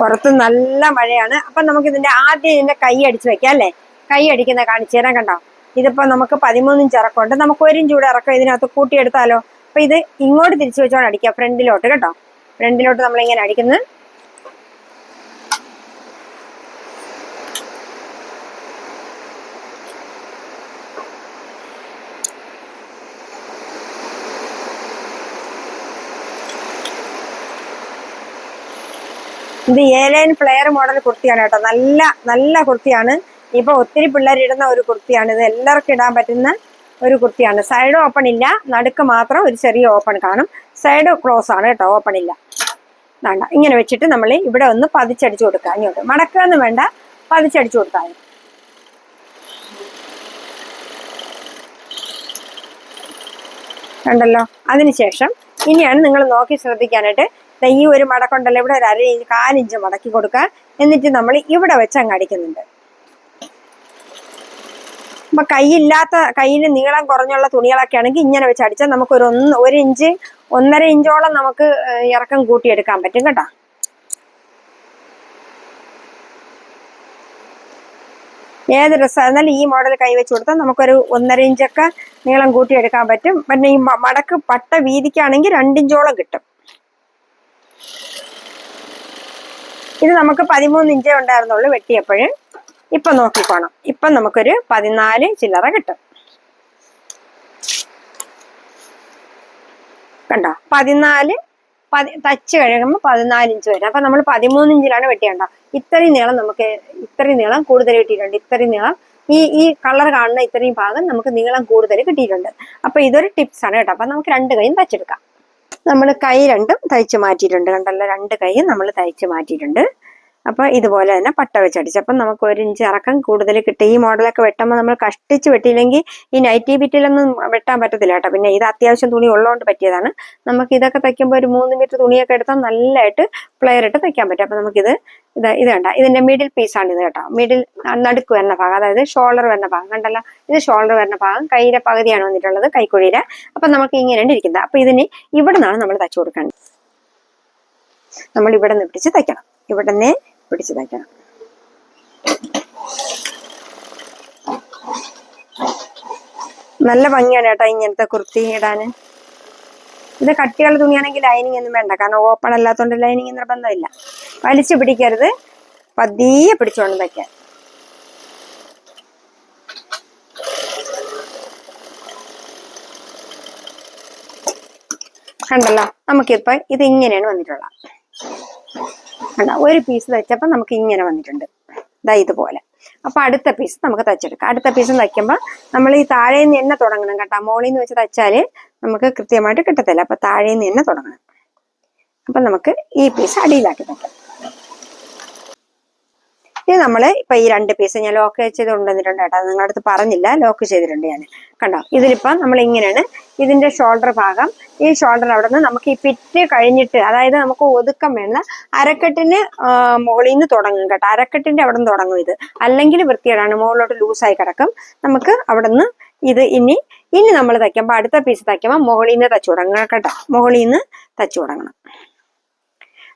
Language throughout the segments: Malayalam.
പുറത്ത് നല്ല മഴയാണ്. അപ്പൊ നമുക്ക് ഇതിന്റെ ആദ്യം ഇതിന്റെ കൈ അടിച്ചു വെക്കാം അല്ലേ? കൈ അടിക്കുന്ന കാണിച്ചു തരാൻ കണ്ടോ? ഇതിപ്പോ നമുക്ക് പതിമൂന്നിഞ്ച് ഇറക്കമുണ്ട്. നമുക്ക് ഒരു ഇഞ്ച് കൂടെ ഇറക്കം ഇതിനകത്ത് കൂട്ടിയെടുത്താലോ? അപ്പൊ ഇത് ഇങ്ങോട്ട് തിരിച്ചു വെച്ചോണ്ട് അടിക്കാം ഫ്രണ്ടിലോട്ട് കേട്ടോ? ഫ്രണ്ടിലോട്ട് നമ്മൾ ഇങ്ങനെ അടിക്കുന്നത് ഇത് ഏലൈൻ ഫ്ലെയർ മോഡൽ കുർത്തിയാണ് കേട്ടോ. നല്ല നല്ല കുർത്തിയാണ്. ഇപ്പൊ ഒത്തിരി പിള്ളേർ ഇടുന്ന ഒരു കുർത്തിയാണ്. ഇത് എല്ലാവർക്കും ഇടാൻ പറ്റുന്ന ഒരു കുർത്തിയാണ്. സൈഡ് ഓപ്പൺ ഇല്ല. നടുക്ക് മാത്രം ഒരു ചെറിയ ഓപ്പൺ കാണും. സൈഡ് ക്ലോസ് ആണ് കേട്ടോ. ഓപ്പൺ ഇല്ല. വേണ്ട ഇങ്ങനെ വെച്ചിട്ട് നമ്മൾ ഇവിടെ ഒന്ന് പതിച്ചടിച്ചു കൊടുക്കുക ഇങ്ങോട്ട്. മടക്കുകയൊന്നും വേണ്ട. പതിച്ചടിച്ചു കൊടുത്താൽ മതി. കണ്ടല്ലോ? അതിനുശേഷം ഇനിയാണ് നിങ്ങൾ നോക്കി ശ്രദ്ധിക്കാനായിട്ട് ഈ ഒരു മടക്കുണ്ടല്ലോ. ഇവിടെ ഒരു അര ഇഞ്ച് കാലിഞ്ച് മടക്കി കൊടുക്കുക. എന്നിട്ട് നമ്മൾ ഇവിടെ വെച്ച് അങ്ങ് അടിക്കുന്നുണ്ട്. അപ്പൊ കൈയില്ലാത്ത കയ്യിൽ നീളം കുറഞ്ഞുള്ള തുണികളൊക്കെ ആണെങ്കിൽ ഇങ്ങനെ വെച്ച് അടിച്ചാൽ നമുക്ക് ഒരു ഒന്ന് ഒരു ഇഞ്ച് ഒന്നര ഇഞ്ചോളം നമുക്ക് ഇറക്കം കൂട്ടിയെടുക്കാൻ പറ്റും കേട്ടോ. ഏത് ഡ്രസ്സ് ആയിരുന്നാലും ഈ മോഡൽ കൈ വെച്ച് കൊടുത്താൽ നമുക്കൊരു ഒന്നര ഇഞ്ചൊക്കെ നീളം കൂട്ടിയെടുക്കാൻ പറ്റും. പിന്നെ ഈ മടക്ക് പട്ട വീതിക്കാണെങ്കിൽ രണ്ടിഞ്ചോളം കിട്ടും. ഇത് നമുക്ക് പതിമൂന്ന് ഇഞ്ചേ ഉണ്ടായിരുന്നുള്ളൂ വെട്ടിയപ്പോൾ ഇപ്പൊ നോക്കിക്കോണം. ഇപ്പൊ നമുക്കൊരു പതിനാല് ചില്ലറ കിട്ടും. കണ്ടോ? പതിനാല് പതി തച്ച് കഴിയുമ്പോൾ പതിനാല് ഇഞ്ച് വരും. അപ്പൊ നമ്മൾ പതിമൂന്ന് ഇഞ്ചിലാണ് വെട്ടിയണ്ട ഇത്രയും നീളം നമുക്ക് ഇത്രയും നീളം കൂടുതൽ കിട്ടിയിട്ടുണ്ട്. ഇത്രയും നീളം ഈ ഈ കളർ കാണുന്ന ഇത്രയും ഭാഗം നമുക്ക് നീളം കൂടുതൽ കിട്ടിയിട്ടുണ്ട്. അപ്പൊ ഇതൊരു ടിപ്സാണ് കേട്ടോ. അപ്പൊ നമുക്ക് രണ്ട് കൈയും തച്ചെടുക്കാം നമ്മൾ കൈ രണ്ടും തയ്ച്ച് മാറ്റിയിട്ടുണ്ട്. കണ്ടല്ലോ രണ്ട് കൈയും നമ്മൾ തയ്ച്ച് മാറ്റിയിട്ടുണ്ട്. അപ്പൊ ഇതുപോലെ തന്നെ പട്ട വെച്ചടിച്ച് അപ്പം നമുക്ക് ഒരു ഇഞ്ച് ഇറക്കം കൂടുതൽ കിട്ടും. ഈ മോഡലൊക്കെ വെട്ടുമ്പോൾ നമ്മൾ കഷ്ടിച്ച് വെട്ടിയില്ലെങ്കിൽ ഈ നൈറ്റി ബിറ്റിലൊന്നും വെട്ടാൻ പറ്റത്തില്ല കേട്ടോ. പിന്നെ ഇത് അത്യാവശ്യം തുണി ഉള്ളതുകൊണ്ട് പറ്റിയതാണ്. നമുക്ക് ഇതൊക്കെ തയ്ക്കുമ്പോൾ ഒരു മൂന്ന് മീറ്റർ തുണിയൊക്കെ എടുത്താൽ നല്ലതായിട്ട് പ്ലെയർ ഇട്ട് തയ്ക്കാൻ പറ്റും. അപ്പൊ നമുക്കിത് ഇത് ഇത് കണ്ട. ഇതിന്റെ മിഡിൽ പീസാണ് ഇത് കേട്ടോ. മിഡിൽ നടുക്ക് വരുന്ന ഭാഗം. അതായത് ഷോൾഡർ വരുന്ന ഭാഗം. കണ്ടല്ലോ? ഇത് ഷോൾഡർ വരുന്ന ഭാഗം കൈയുടെ പകുതിയാണ് വന്നിട്ടുള്ളത് കൈക്കുഴിയുടെ. അപ്പൊ നമുക്ക് ഇങ്ങനെയാണ് ഇരിക്കുന്നത്. അപ്പൊ ഇതിന് ഇവിടെ നിന്നാണ് നമ്മൾ തച്ചു കൊടുക്കേണ്ടത്. നമ്മൾ ഇവിടെ നിന്ന് പിടിച്ച് തയ്ക്കണം. ഇവിടെ നിന്ന് പിടിച്ച് തയ്ക്കണം നല്ല ഭംഗിയാണ് കേട്ടോ ഇങ്ങനത്തെ കുർത്തി ഇടാൻ ഇത് കട്ടിയുള്ള തുണിയാണെങ്കിൽ ലൈനിങ് ഒന്നും വേണ്ട. കാരണം ഓപ്പൺ അല്ലാത്തതുകൊണ്ട് ലൈനിങ് നിർബന്ധമില്ല. വലിച്ചു പിടിക്കരുത്. പതിയെ പിടിച്ചോണ്ട് തയ്ക്കാൻ കണ്ടല്ലോ? നമുക്കിപ്പോ ഇത് ഇങ്ങനെയാണ് വന്നിട്ടുള്ളത്. കണ്ടോ ഒരു പീസ് തയ്ച്ചപ്പോൾ നമുക്ക് ഇങ്ങനെ വന്നിട്ടുണ്ട്. ഇതാ ഇതുപോലെ. അപ്പൊ അടുത്ത പീസ് നമുക്ക് തച്ചെടുക്കാം അടുത്ത പീസ് തയ്ക്കുമ്പോൾ നമ്മൾ ഈ താഴെ നിന്ന് തന്നെ തുടങ്ങണം കേട്ടോ. മോളിൽ നിന്ന് വെച്ച് തച്ചാൽ നമുക്ക് കൃത്യമായിട്ട് കിട്ടത്തില്ല. അപ്പൊ താഴെ നിന്ന് തന്നെ തുടങ്ങണം. അപ്പൊ നമുക്ക് ഈ പീസ് അടിയിലാക്കി തയ്ക്കാം ഇത് നമ്മൾ ഇപ്പൊ ഈ രണ്ട് പീസ് ഞാൻ ലോക്ക് ചെയ്ത് കൊണ്ടുവന്നിട്ടുണ്ട് കേട്ടോ നിങ്ങളുടെ അടുത്ത് പറഞ്ഞില്ല. ലോക്ക് ചെയ്തിട്ടുണ്ട് ഞാൻ കണ്ടോ? ഇതിലിപ്പം നമ്മൾ ഇങ്ങനെയാണ്. ഇതിന്റെ ഷോൾഡർ ഭാഗം. ഈ ഷോൾഡർ അവിടെ നിന്ന് നമുക്ക് ഈ പിറ്റ് കഴിഞ്ഞിട്ട് അതായത് നമുക്ക് ഒതുക്കം വേണ്ട അരക്കെട്ടിന് മുകളിൽ നിന്ന് തുടങ്ങും കേട്ടോ. അരക്കെട്ടിന്റെ അവിടെ നിന്ന് തുടങ്ങും ഇത്. അല്ലെങ്കിൽ വൃത്തികേടാണ്. മുകളിലോട്ട് ലൂസായി കിടക്കും. നമുക്ക് അവിടെ നിന്ന് ഇത് ഇനി ഇനി നമ്മൾ തയ്ക്കുമ്പോൾ അടുത്ത പീസ് തയ്ക്കുമ്പോൾ മുകളിൽ നിന്ന് തച്ചു തുടങ്ങണം കേട്ടോ. മുകളിൽ നിന്ന് തച്ചു തുടങ്ങണം.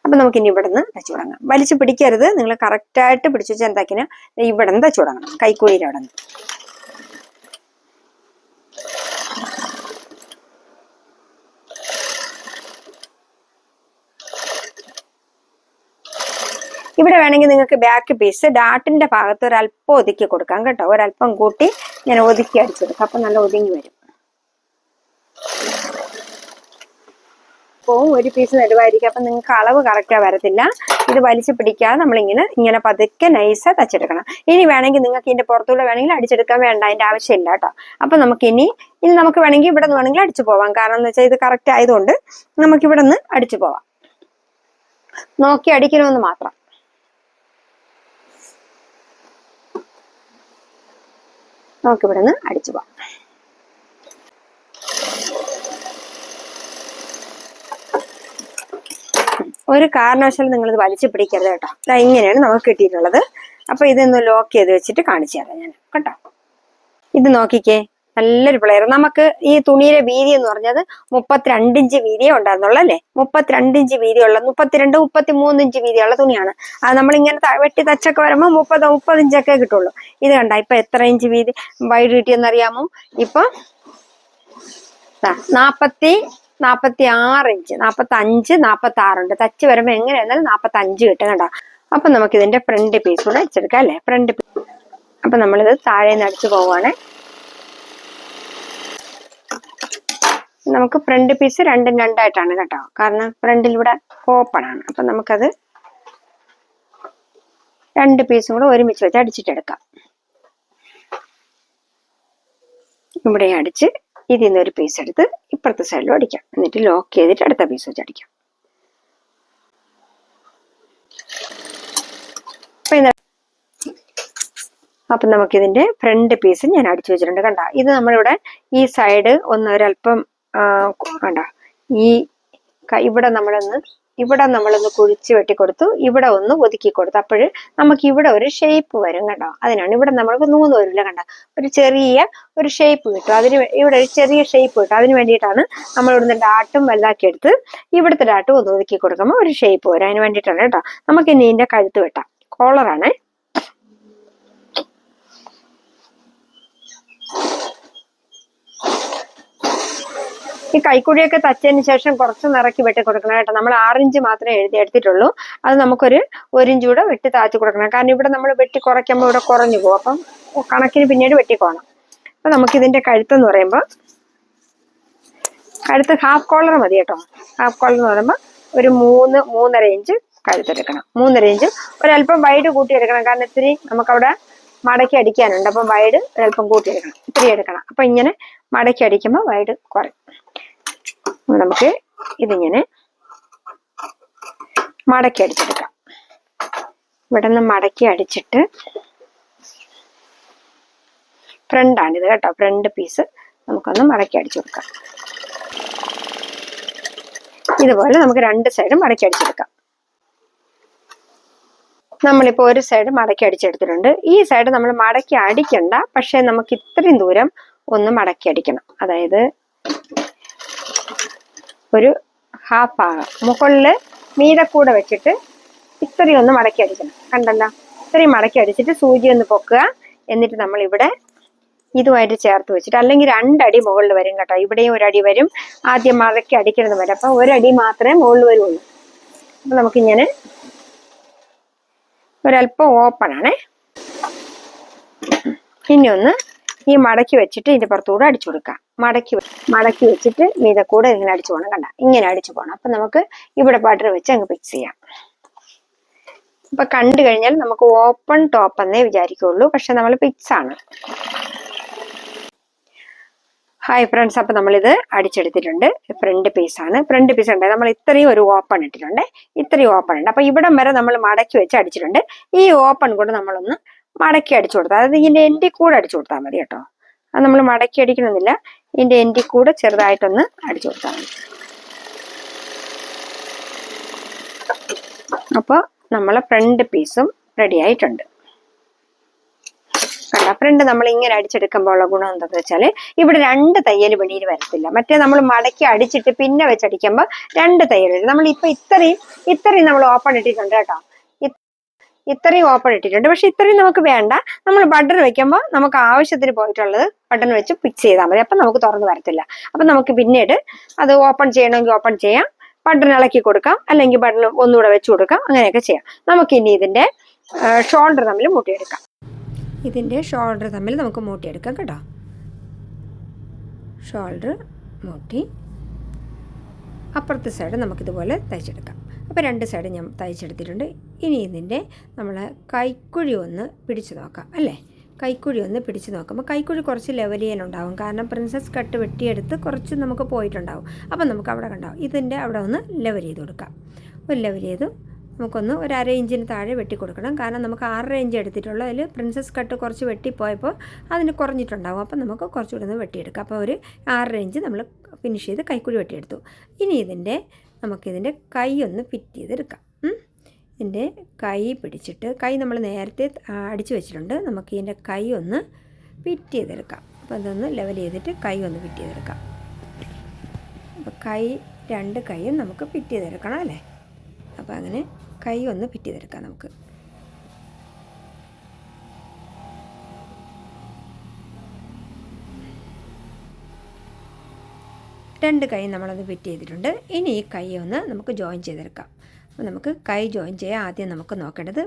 അപ്പൊ നമുക്ക് ഇനി ഇവിടെ നിന്ന് തച്ചു തുടങ്ങാം. വലിച്ചു പിടിക്കരുത്. നിങ്ങൾ കറക്റ്റായിട്ട് പിടിച്ചു വെച്ചാൽ എന്താക്കിന്? ഇവിടെ നിന്ന് തച്ചു തുടങ്ങണം. കൈക്കൂലിയുടെ അവിടെ നിന്ന് ഇവിടെ വേണമെങ്കിൽ നിങ്ങൾക്ക് ബാക്ക് പീസ് ഡാട്ടിന്റെ ഭാഗത്ത് ഒരല്പം ഒതുക്കി കൊടുക്കാം കേട്ടോ. ഒരല്പം കൂട്ടി ഞാൻ ഒതുക്കി അടിച്ചെടുക്കാം. അപ്പൊ നല്ല ഒതുങ്ങി വരും. പോവും ഒരു പീസ് നെടുവായിരിക്കും. അപ്പൊ നിങ്ങൾക്ക് അളവ് കറക്റ്റാ വരത്തില്ല. ഇത് വലിച്ചു പിടിക്കാതെ നമ്മളിങ്ങനെ ഇങ്ങനെ പതുക്കെ നൈസ് തച്ചെടുക്കണം. ഇനി വേണമെങ്കിൽ നിങ്ങൾക്ക് ഇതിന്റെ പുറത്തുള്ള വേണമെങ്കിൽ അടിച്ചെടുക്കാൻ വേണ്ട. അതിന്റെ ആവശ്യമില്ല കേട്ടോ. അപ്പൊ നമുക്ക് ഇനി ഇനി നമുക്ക് വേണമെങ്കിൽ ഇവിടെ നിന്ന് വേണമെങ്കിൽ അടിച്ചു പോവാം. കാരണം എന്ന് വെച്ചാൽ ഇത് കറക്റ്റ് ആയതുകൊണ്ട് നമുക്ക് ഇവിടെ നിന്ന് അടിച്ചു പോവാം. നോക്കി അടിക്കണമെന്ന് മാത്രം. നമുക്ക് ഇവിടെ നിന്ന് അടിച്ചു പോവാം. ഒരു കാരണവശാലും നിങ്ങൾ ഇത് വലിച്ചു പിടിക്കരുത് കേട്ടോ. ദാ ഇങ്ങനെയാണ് നമുക്ക് കിട്ടിയിട്ടുള്ളത്. അപ്പൊ ഇതൊന്ന് ലോക്ക് ചെയ്ത് വെച്ചിട്ട് കാണിച്ചു തരാം ഞാൻ കേട്ടോ. ഇത് നോക്കിക്കേ നല്ലൊരു പ്ലെയർ നമുക്ക് ഈ തുണിയിലെ വീതി എന്ന് പറഞ്ഞത് മുപ്പത്തിരണ്ട് ഇഞ്ച് വീതിയേ ഉണ്ടായിരുന്നുള്ളൂ അല്ലേ? മുപ്പത്തിരണ്ട് ഇഞ്ച് വീതിയുള്ള മുപ്പത്തിരണ്ട് മുപ്പത്തി മൂന്ന് ഇഞ്ച് വീതിയുള്ള തുണിയാണ്. അത് നമ്മൾ ഇങ്ങനെ വെട്ടി തച്ചൊക്കെ വരുമ്പോൾ മുപ്പത് മുപ്പത് ഇഞ്ചൊക്കെ കിട്ടുള്ളൂ. ഇത് കണ്ട ഇപ്പൊ എത്ര ഇഞ്ച് വീതി? വൈഡ് കിട്ടിയെന്നറിയാമോ? ഇപ്പൊ നാപ്പത്തി നാപ്പത്തി ആറ് ഇഞ്ച് നാപ്പത്തി അഞ്ച് നാപ്പത്തി ആറുണ്ട് തച്ച് വരുമ്പോ എങ്ങനെയായിരുന്നാലും നാപ്പത്തി അഞ്ച് കിട്ടും കേട്ടോ. അപ്പൊ നമുക്ക് ഇതിന്റെ ഫ്രണ്ട് പീസ് കൂടെ അടിച്ചെടുക്കാം അല്ലേ? ഫ്രണ്ട് പീസ് അപ്പൊ നമ്മളിത് താഴെ നിന്ന് അടിച്ചു പോവാണ് നമുക്ക് ഫ്രണ്ട് പീസ് രണ്ടും രണ്ടായിട്ടാണ് കേട്ടോ. കാരണം ഫ്രണ്ടിലൂടെ ഓപ്പൺ ആണ്. അപ്പൊ നമുക്കത് രണ്ട് പീസും കൂടെ ഒരുമിച്ച് വെച്ച് അടിച്ചിട്ടെടുക്കാം. ഇവിടെ അടിച്ച് ഇതിൽ നിന്ന് ഒരു പീസ് എടുത്ത് ഇപ്പുറത്തെ സൈഡിലും അടിക്കാം. എന്നിട്ട് ലോക്ക് ചെയ്തിട്ട് അടുത്ത പീസ് വെച്ച് അടിക്കാം. അപ്പം നമുക്കിതിന്റെ ഫ്രണ്ട് പീസ് ഞാൻ അടിച്ചു വെച്ചിട്ടുണ്ട്. കണ്ട ഇത് നമ്മളിവിടെ ഈ സൈഡ് ഒന്ന് ഒരല്പം കണ്ട ഈ ഇവിടെ നമ്മളൊന്ന് ഇവിടെ നമ്മളൊന്ന് കുഴിച്ച് വെട്ടിക്കൊടുത്തു ഇവിടെ ഒന്ന് ഒതുക്കി കൊടുത്തു. അപ്പോൾ നമുക്ക് ഇവിടെ ഒരു ഷേപ്പ് വരും കേട്ടോ അതിനാണ് ഇവിടെ നമ്മൾക്ക് നൂന്ന് വരില്ല കണ്ട. ഒരു ചെറിയ ഒരു ഷേപ്പ് കിട്ടും. അതിന് ഇവിടെ ഒരു ചെറിയ ഷേപ്പ് കിട്ടും. അതിന് വേണ്ടിയിട്ടാണ് നമ്മൾ ഇവിടുന്ന് ഡാട്ടും വലുതാക്കി എടുത്ത് ഇവിടുത്തെ ഡാട്ടും ഒന്ന് ഒതുക്കി കൊടുക്കുമ്പോൾ ഒരു ഷേപ്പ് വരും. അതിന് വേണ്ടിയിട്ടാണ് കേട്ടോ. നമുക്ക് ഇനി ഇതിന്റെ കഴുത്ത് വെട്ടാം. കോളറാണ് ഈ കൈക്കുഴിയൊക്കെ തച്ചതിന് ശേഷം കുറച്ച് നിറക്കി വെട്ടി കൊടുക്കണം കേട്ടോ. നമ്മൾ ആറിഞ്ച് മാത്രമേ എഴുതി എടുത്തിട്ടുള്ളൂ. അത് നമുക്കൊരു ഒരു ഇഞ്ച് കൂടെ വെട്ടി താഴ്ത്തി കൊടുക്കണം. കാരണം ഇവിടെ നമ്മൾ വെട്ടി കുറയ്ക്കുമ്പോൾ ഇവിടെ കുറഞ്ഞു പോകും. അപ്പം കണക്കിന് പിന്നീട് വെട്ടിക്കോണം അപ്പൊ ഇതിന്റെ കഴുത്തെന്ന് പറയുമ്പോൾ കഴുത്ത് ഹാഫ് കോളർ മതി കേട്ടോ. ഹാഫ് കോളർ എന്ന് പറയുമ്പോൾ ഒരു മൂന്ന് മൂന്നര ഇഞ്ച് കഴുത്തെടുക്കണം. മൂന്നര ഇഞ്ച്. ഒരല്പം വൈഡ് കൂട്ടിയെടുക്കണം കാരണം ഇത്തിരി നമുക്കവിടെ മടക്കി അടിക്കാനുണ്ട്. അപ്പം വൈഡ് ഒരല്പം കൂട്ടിയെടുക്കണം ഇത്തിരി എടുക്കണം. അപ്പൊ ഇങ്ങനെ മടക്കി അടിക്കുമ്പോൾ വൈഡ് കുറയും. നമുക്ക് ഇതിങ്ങനെ മടക്കി അടിച്ചെടുക്കാം. ഇവിടെ നിന്ന് മടക്കി അടിച്ചിട്ട് ഫ്രണ്ടാണിത് കേട്ടോ. ഫ്രണ്ട് പീസ് നമുക്കൊന്ന് മടക്കി അടിച്ചു കൊടുക്കാം. ഇതുപോലെ നമുക്ക് രണ്ട് സൈഡും മടക്കി അടിച്ചെടുക്കാം. നമ്മളിപ്പോ ഒരു സൈഡ് മടക്കി അടിച്ചെടുത്തിട്ടുണ്ട്. ഈ സൈഡ് നമ്മൾ മടക്കി അടിക്കണ്ട. പക്ഷേ നമുക്ക് ഇത്രയും ദൂരം ഒന്ന് മടക്കി അടിക്കണം. അതായത് ഒരു ഹാഫ് ആകാം. മുകളിൽ മീതക്കൂടെ വെച്ചിട്ട് ഇത്രയും ഒന്ന് മടക്കി അടിക്കണം. കണ്ടല്ലോ? ഇത്രയും മടക്കി അടിച്ചിട്ട് സൂചി ഒന്ന് പൊക്കുക. എന്നിട്ട് നമ്മൾ ഇവിടെ ഇതുമായിട്ട് ചേർത്ത് വെച്ചിട്ട് അല്ലെങ്കിൽ രണ്ടടി മുകളിൽ വരും കേട്ടോ. ഇവിടെയും ഒരടി വരും. ആദ്യം മടക്കി അടിക്കുന്നത് വരെ. അപ്പൊ ഒരടി മാത്രമേ മുകളിൽ വരുള്ളൂ. അപ്പൊ നമുക്കിങ്ങനെ ഒരല്പം ഓപ്പൺ ആണേ. ഇനി ഒന്ന് ഈ മടക്കി വെച്ചിട്ട് ഇതിന്റെ പുറത്തുകൂടെ അടിച്ചു കൊടുക്കാം. മടക്കി മടക്കി വെച്ചിട്ട് മീത കൂടെ ഇങ്ങനെ അടിച്ചു പോകണം കണ്ട? ഇങ്ങനെ അടിച്ചു പോകണം അപ്പൊ നമുക്ക് ഇവിടെ ബട്ടർ വെച്ച് അങ്ങ് ഫിക്സ് ചെയ്യാം. അപ്പൊ കണ്ടു കഴിഞ്ഞാൽ നമുക്ക് ഓപ്പൺ ടോപ്പ് എന്നേ വിചാരിക്കുള്ളൂ. പക്ഷെ നമ്മൾ ഫിക്സ് ആണ്. ഹായ് ഫ്രണ്ട്സ് അപ്പൊ നമ്മളിത് അടിച്ചെടുത്തിട്ടുണ്ട്. ഫ്രണ്ട് പീസ് ആണ്. ഫ്രണ്ട് പീസ് ഉണ്ട് നമ്മൾ ഇത്രയും ഒരു ഓപ്പൺ ഇട്ടിട്ടുണ്ട്. ഇത്രയും ഓപ്പൺ ഉണ്ട്. അപ്പൊ ഇവിടം വരെ നമ്മൾ മടക്കി വെച്ച് അടിച്ചിട്ടുണ്ട്. ഈ ഓപ്പൺ കൊണ്ട് നമ്മളൊന്ന് മടക്കി അടിച്ചു കൊടുത്താൽ അതായത് ഇതിന്റെ എന്റെ കൂടെ അടിച്ചു കൊടുത്താൽ മതി കേട്ടോ. അത് നമ്മൾ മടക്കി അടിക്കണമെന്നില്ല. ഇതിന്റെ എന്റെ കൂടെ ചെറുതായിട്ടൊന്ന് അടിച്ചു കൊടുത്താൽ മതി. അപ്പോൾ നമ്മളെ ഫ്രണ്ട് പീസും റെഡി ആയിട്ടുണ്ട്. ഫ്രണ്ട് നമ്മൾ ഇങ്ങനെ അടിച്ചെടുക്കുമ്പോൾ ഉള്ള ഗുണം എന്താണെന്ന് വെച്ചാൽ ഇവിടെ രണ്ട് തയ്യൽ വെളിയിൽ വരത്തില്ല. മറ്റേ നമ്മൾ മടക്കി അടിച്ചിട്ട് പിന്നെ വെച്ചടിക്കുമ്പോൾ രണ്ട് തയ്യൽ വരും. നമ്മൾ ഇപ്പൊ ഇത്രയും ഇത്രയും നമ്മൾ ഓപ്പൺ ഇട്ടിട്ടുണ്ട് കേട്ടോ. ഇത്രയും ഓപ്പൺ ഇട്ടിട്ടുണ്ട്. പക്ഷെ ഇത്രയും നമുക്ക് വേണ്ട. നമ്മൾ ബട്ടൺ വെക്കുമ്പോൾ നമുക്ക് ആവശ്യത്തിന് പോയിട്ടുള്ളത് ബട്ടൺ വെച്ച് ഫിക്സ് ചെയ്താൽ മതി. അപ്പം നമുക്ക് തുറന്ന് വരത്തില്ല. അപ്പം നമുക്ക് പിന്നീട് അത് ഓപ്പൺ ചെയ്യണമെങ്കിൽ ഓപ്പൺ ചെയ്യാം. ബട്ടൺ ഇളക്കി കൊടുക്കാം. അല്ലെങ്കിൽ ബട്ടൺ ഒന്നുകൂടെ വെച്ച് കൊടുക്കാം. അങ്ങനെയൊക്കെ ചെയ്യാം. നമുക്ക് ഇനി ഇതിന്റെ ഷോൾഡർ തമ്മിൽ മുട്ടിയെടുക്കാം. ഇതിന്റെ ഷോൾഡർ തമ്മിൽ നമുക്ക് മൂട്ടിയെടുക്കാം കേട്ടോ. ഷോൾഡർ മൂട്ടി. അപ്പുറത്തെ സൈഡ് നമുക്കിതുപോലെ തയ്ച്ചെടുക്കാം. അപ്പോൾ രണ്ട് സൈഡ് ഞാൻ തയ്ച്ചെടുത്തിട്ടുണ്ട്. ഇനി ഇതിന്റെ നമ്മൾ കൈക്കുഴി ഒന്ന് പിടിച്ചു നോക്കാം അല്ലേ? കൈക്കുഴി ഒന്ന് പിടിച്ചു നോക്കുമ്പോൾ കൈക്കുഴി കുറച്ച് ലെവൽ ചെയ്യാനുണ്ടാവും. കാരണം പ്രിൻസസ് കട്ട് വെട്ടിയെടുത്ത് കുറച്ച് നമുക്ക് പോയിട്ടുണ്ടാവും. അപ്പം നമുക്ക് അവിടെ കണ്ടാവും. ഇതിന്റെ അവിടെ ഒന്ന് ലെവൽ ചെയ്ത് കൊടുക്കാം. ഒരു ലെവൽ ചെയ്തു നമുക്കൊന്ന് ഒരു അര ഇഞ്ചിന് താഴെ വെട്ടി കൊടുക്കണം. കാരണം നമുക്ക് ആറര ഇഞ്ച് എടുത്തിട്ടുള്ളൂ. അതിൽ പ്രിൻസസ് കട്ട് കുറച്ച് വെട്ടിപ്പോയപ്പോൾ അതിന് കുറഞ്ഞിട്ടുണ്ടാകും അപ്പോൾ നമുക്ക് കുറച്ചുകൂടെ ഒന്ന് വെട്ടിയെടുക്കാം. അപ്പോൾ ഒരു ആറര ഇഞ്ച് നമ്മൾ ഫിനിഷ് ചെയ്ത് കൈക്കുഴി വെട്ടിയെടുത്തു. ഇനി ഇതിന്റെ നമുക്കിതിന്റെ കൈ ഒന്ന് ഫിറ്റ് ചെയ്തെടുക്കാം. ഇതിന്റെ കൈ പിടിച്ചിട്ട് കൈ നമ്മൾ നേരത്തെ അടിച്ചു വെച്ചിട്ടുണ്ട്. നമുക്ക് ഇതിന്റെ കൈ ഒന്ന് ഫിറ്റ് ചെയ്തെടുക്കാം. അപ്പോൾ അതൊന്ന് ലെവൽ ചെയ്തിട്ട് കൈ ഒന്ന് ഫിറ്റ് ചെയ്തെടുക്കാം. അപ്പോൾ കൈ രണ്ട് കൈയും നമുക്ക് ഫിറ്റ് ചെയ്തെടുക്കണം അല്ലേ? അപ്പോൾ അങ്ങനെ കൈ ഒന്ന് ഫിറ്റ് നമുക്ക്. രണ്ട് കൈ നമ്മളത് ഫിറ്റ് ചെയ്തിട്ടുണ്ട്. ഇനി ഈ കൈ ഒന്ന് നമുക്ക് ജോയിൻ ചെയ്തെടുക്കാം അപ്പോൾ നമുക്ക് കൈ ജോയിൻ ചെയ്യാൻ ആദ്യം നമുക്ക് നോക്കേണ്ടത്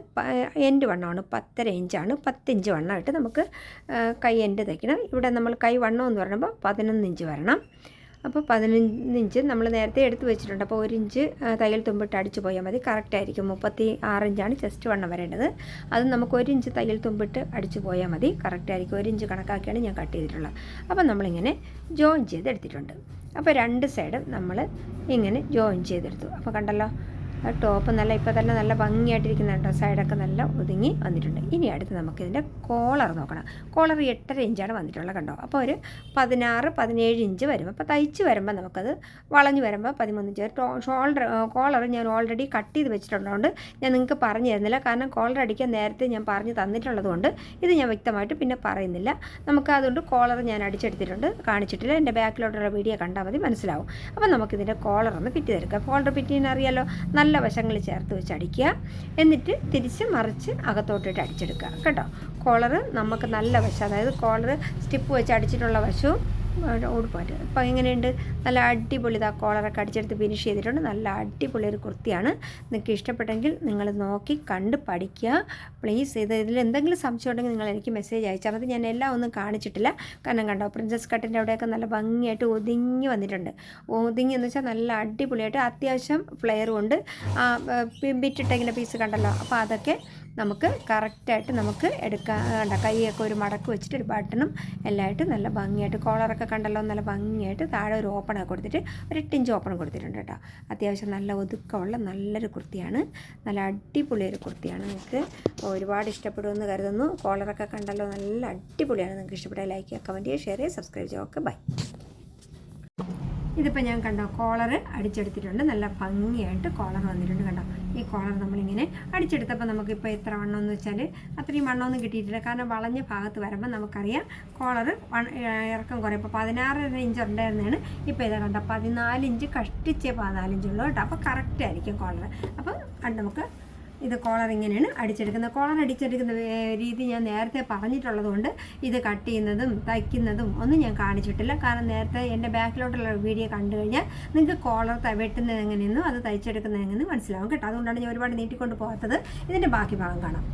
എൻഡ് വണ്ണമാണ് പത്തര ഇഞ്ചാണ് പത്തിഞ്ച് വണ്ണമായിട്ട് നമുക്ക് കൈ എൻഡ് തയ്ക്കണം ഇവിടെ നമ്മൾ കൈ വണ്ണം എന്ന് പറയുമ്പോൾ പതിനൊന്ന് ഇഞ്ച് വരണം. അപ്പോൾ പതിനഞ്ച് ഇഞ്ച് നമ്മൾ നേരത്തെ എടുത്ത് വെച്ചിട്ടുണ്ട്. അപ്പോൾ ഒരു ഇഞ്ച് തയ്യൽ തുമ്പിട്ട് അടിച്ച് പോയാൽ മതി. കറക്റ്റ് ആയിരിക്കും. മുപ്പത്തി ആറ് ഇഞ്ചാണ് ചെസ്റ്റ് വണ്ണം വരേണ്ടത്. അത് നമുക്ക് ഒരു ഇഞ്ച് തയ്യൽ തുമ്പിട്ട് അടിച്ച് പോയാൽ മതി. കറക്റ്റ് ആയിരിക്കും. ഒരു ഇഞ്ച് കണക്കാക്കിയാണ് ഞാൻ കട്ട് ചെയ്തിട്ടുള്ളത്. അപ്പോൾ നമ്മളിങ്ങനെ ജോയിൻ ചെയ്തെടുത്തിട്ടുണ്ട്. അപ്പോൾ രണ്ട് സൈഡും നമ്മൾ ഇങ്ങനെ ജോയിൻ ചെയ്തെടുത്തു. അപ്പോൾ കണ്ടല്ലോ ആ ടോപ്പ് നല്ല ഇപ്പോൾ തന്നെ നല്ല ഭംഗിയായിട്ടിരിക്കുന്നുണ്ട് സൈഡൊക്കെ നല്ല ഒതുങ്ങി വന്നിട്ടുണ്ട്. ഇനി അടുത്ത് നമുക്കിതിന്റെ കോളർ നോക്കണം. കോളർ എട്ടര ഇഞ്ചാണ് വന്നിട്ടുള്ളത് കണ്ടോ? അപ്പോൾ ഒരു പതിനാറ് പതിനേഴ് ഇഞ്ച് വരും അപ്പോൾ തയ്ച്ച് വരുമ്പോൾ നമുക്കത് വളഞ്ഞ് വരുമ്പോൾ പതിമൂന്ന് ഇഞ്ച് ഷോൾഡർ കോളർ ഞാൻ ഓൾറെഡി കട്ട് ചെയ്ത് വെച്ചിട്ടുള്ളതുകൊണ്ട് ഞാൻ നിങ്ങൾക്ക് പറഞ്ഞു തരുന്നില്ല. കാരണം കോളർ അടിക്കാൻ നേരത്തെ ഞാൻ പറഞ്ഞു തന്നിട്ടുള്ളതുകൊണ്ട് ഇത് ഞാൻ വ്യക്തമായിട്ട് പിന്നെ പറയുന്നില്ല. നമുക്ക് അതുകൊണ്ട് കോളർ ഞാൻ അടിച്ചെടുത്തിട്ടുണ്ട്. കാണിച്ചിട്ടില്ല. എന്റെ ബാക്കിലോട്ടുള്ള വീഡിയോ കണ്ടാൽ മതി മനസ്സിലാവും. അപ്പോൾ നമുക്കിതിന്റെ കോളർ ഒന്ന് ഫിറ്റ് ചെയ്തെടുക്കാം കോളർ ഫിറ്റ് ചെയ്യാൻ അറിയാലോ? നല്ല വശങ്ങൾ ചേർത്ത് വെച്ച് അടിക്കുക. എന്നിട്ട് തിരിച്ച് മറിച്ച് അകത്തോട്ടിട്ട് അടിച്ചെടുക്കുക. കേട്ടോ? കോളർ നമുക്ക് നല്ല വശം അതായത് കോളർ സ്റ്റിപ്പ് വെച്ച് അടിച്ചിട്ടുള്ള വശവും ഉടുപ്പായിട്ട് അപ്പോൾ എങ്ങനെയുണ്ട്? നല്ല അടിപൊളി ഇതാ കോളറൊക്കെ അടിച്ചെടുത്ത് ഫിനിഷ് ചെയ്തിട്ടുണ്ട്. നല്ല അടിപൊളി ഒരു കുർത്തിയാണ്. നിങ്ങൾക്ക് ഇഷ്ടപ്പെട്ടെങ്കിൽ നിങ്ങൾ നോക്കി കണ്ട് പഠിക്കുക. പ്ലീസ് ഇത് ഇതിൽ എന്തെങ്കിലും സംശയം ഉണ്ടെങ്കിൽ നിങ്ങൾ എനിക്ക് മെസ്സേജ് അയച്ചാൽ മതി. ഞാൻ എല്ലാം ഒന്നും കാണിച്ചിട്ടില്ല. കാരണം കണ്ടോ പ്രിൻസസ് കട്ടിന്റെ അവിടെയൊക്കെ നല്ല ഭംഗിയായിട്ട് ഒതുങ്ങി വന്നിട്ടുണ്ട്. ഒതുങ്ങി എന്ന് വെച്ചാൽ നല്ല അടിപൊളിയായിട്ട് അത്യാവശ്യം ഫ്ലെയറും ഉണ്ട്. ആ, ഇങ്ങനെ പീസ് കണ്ടല്ലോ. അപ്പോൾ അതൊക്കെ നമുക്ക് കറക്റ്റായിട്ട് നമുക്ക് എടുക്കാൻ വേണ്ട കൈയൊക്കെ ഒരു മടക്ക് വെച്ചിട്ട് ഒരു ബട്ടണും എല്ലായിട്ടും നല്ല ഭംഗിയായിട്ട് കോളറൊക്കെ കണ്ടല്ലോ നല്ല ഭംഗിയായിട്ട് താഴെ ഒരു ഓപ്പണൊക്കെ കൊടുത്തിട്ട് ഒരു എട്ട് ഇഞ്ച് ഓപ്പൺ കൊടുത്തിട്ടുണ്ട് കേട്ടോ. അത്യാവശ്യം നല്ല ഒതുക്കമുള്ള നല്ലൊരു കുർത്തിയാണ്. നല്ല അടിപൊളി ഒരു കുർത്തിയാണ് നിങ്ങൾക്ക്. ഒരുപാട് ഇഷ്ടപ്പെടുമെന്ന് കരുതുന്നു. കോളറൊക്കെ കണ്ടല്ലോ നല്ല അടിപൊളിയാണ്. നിങ്ങൾക്ക് ഇഷ്ടപ്പെട്ട ലൈക്ക് ചെയ്യുക കമന്റ് ചെയ്യുക ഷെയർ ചെയ്യുക സബ്സ്ക്രൈബ് ചെയ്യുക ഓക്കെ ബൈ ഇതിപ്പോൾ ഞാൻ കണ്ടോ കോളർ അടിച്ചെടുത്തിട്ടുണ്ട്. നല്ല ഭംഗിയായിട്ട് കോളർ വന്നിട്ടുണ്ട് കണ്ടോ. ഈ കോളർ നമ്മളിങ്ങനെ അടിച്ചെടുത്തപ്പോൾ നമുക്കിപ്പോൾ എത്ര വണ്ണം എന്ന് വെച്ചാൽ അത്രയും വണ്ണമൊന്നും കിട്ടിയിട്ടില്ല. കാരണം വളഞ്ഞ ഭാഗത്ത് വരുമ്പോൾ നമുക്കറിയാം കോളർ ഇറക്കം കുറേ ഇപ്പോൾ പതിനാറര ഇഞ്ച് ഉണ്ടായിരുന്നതാണ്. ഇപ്പോൾ ഇതാ കണ്ടോ പതിനാലിഞ്ച് കഷ്ടിച്ച് പതിനാലിഞ്ചുള്ളൂ കേട്ടോ. അപ്പോൾ കറക്റ്റ് ആയിരിക്കും കോളർ അപ്പോൾ നമുക്ക് ഇത് കോളർ ഇങ്ങനെയാണ് അടിച്ചെടുക്കുന്നത്. കോളർ അടിച്ചെടുക്കുന്ന രീതി ഞാൻ നേരത്തെ പറഞ്ഞിട്ടുള്ളത് കൊണ്ട് ഇത് കട്ട് ചെയ്യുന്നതും തയ്ക്കുന്നതും ഒന്നും ഞാൻ കാണിച്ചിട്ടില്ല. കാരണം നേരത്തെ എന്റെ ബാക്കിലോട്ടുള്ള വീഡിയോ കണ്ടു കഴിഞ്ഞാൽ നിങ്ങൾക്ക് കോളർ വെട്ടുന്നത് എങ്ങനെയെന്നും അത് തയ്ച്ചെടുക്കുന്നത് എങ്ങനെയെന്നും മനസ്സിലാവും കേട്ടോ. അതുകൊണ്ടാണ് ഞാൻ ഒരുപാട് നീട്ടിക്കൊണ്ട് പോകാത്തത്. ഇതിന്റെ ബാക്കി ഭാഗം കാണാം.